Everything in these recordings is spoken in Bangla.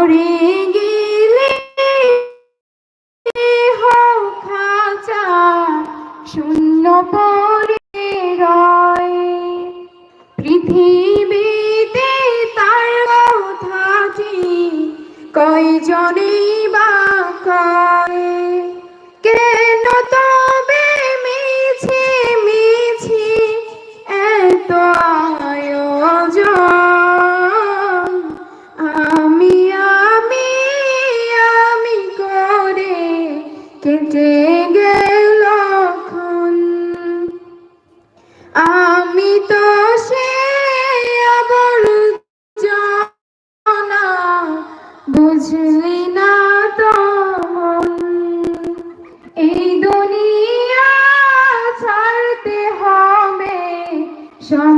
মরে গেলে হও খাঁচা শূন্য পরে রয় পৃথিবী tchau.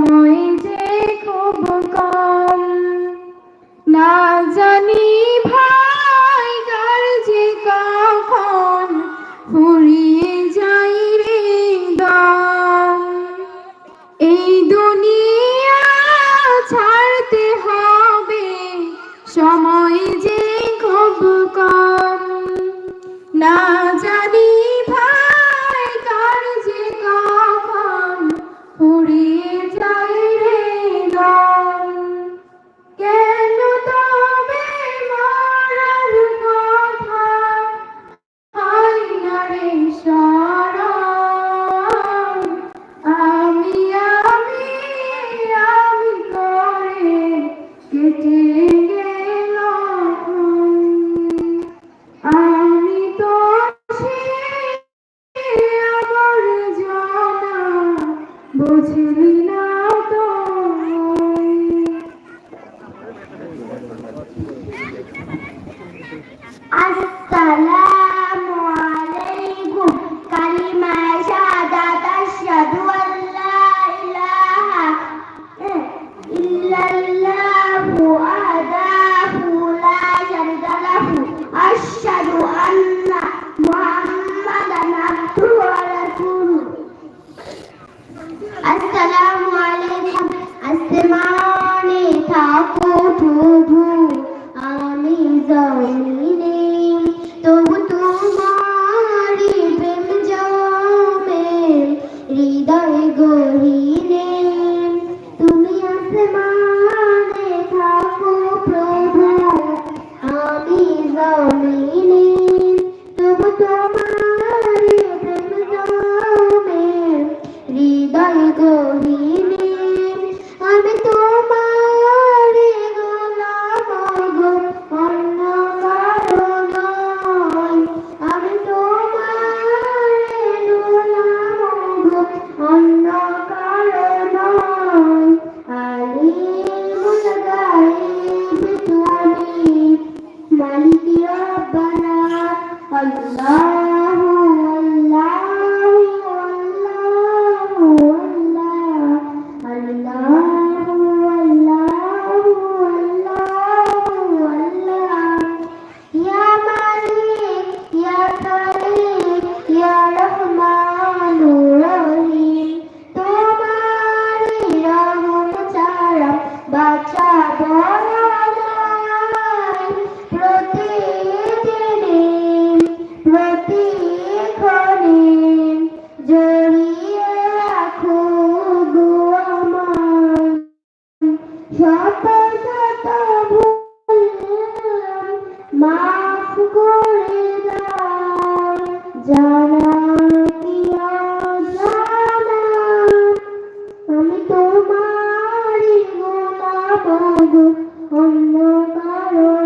আসসালামু আলাইকুম। আসমানে থাকো প্রভু আমি জমি Allah গো অন্য কারও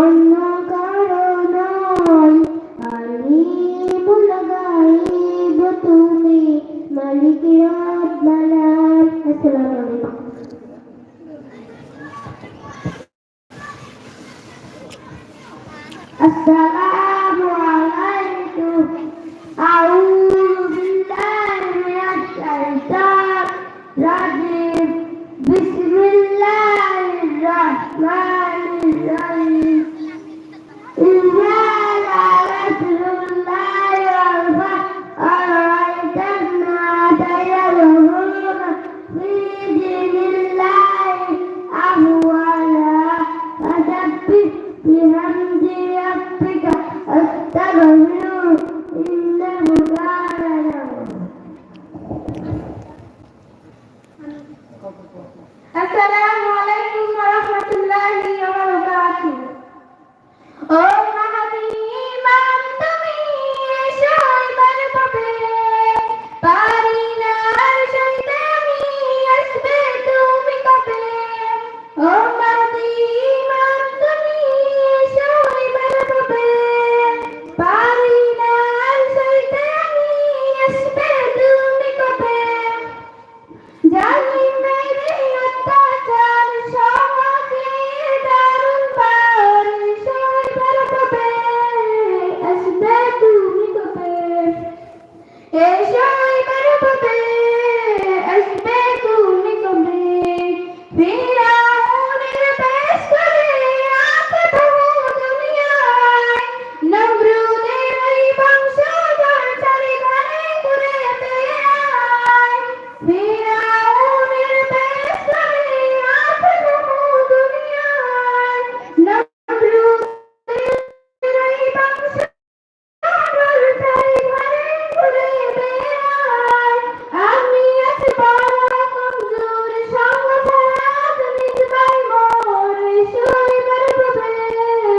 অন্য কারণ আমি লাগাইব তুমি মালিক রব্বালার আসসালামু আলাইকুম। আসসালামু তারপর 停下